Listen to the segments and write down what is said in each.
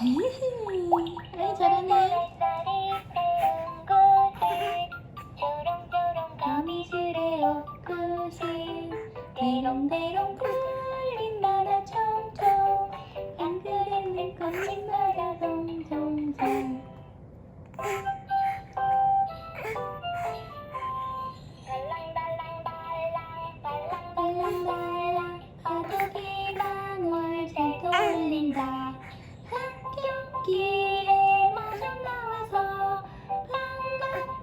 아이 잘하네. 밤이 그래 옷꽃이 대롱대롱 길에 마중 나와서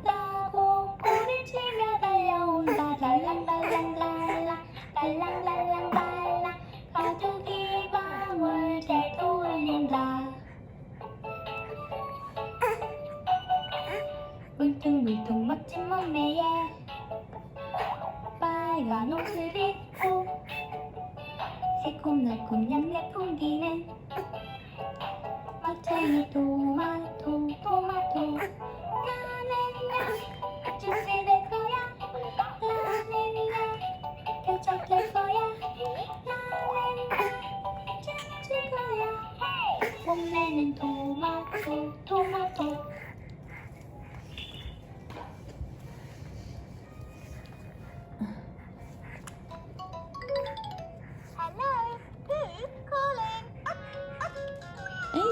반갑다고 꼬리를 치며 달려온다. 달랑달랑달랑 달랑달랑달랑. 바둑이 방울 잘 돌린다. 울퉁불퉁 멋진 몸매에 빨간 옷을 입고 새콤달콤 양내 풍기는 마차의 토마토 토마토 나는야 주스 될 거야 나는야 결정 될 거야 나는야 춤출 거야 봄내는 토마토 토마토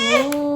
呜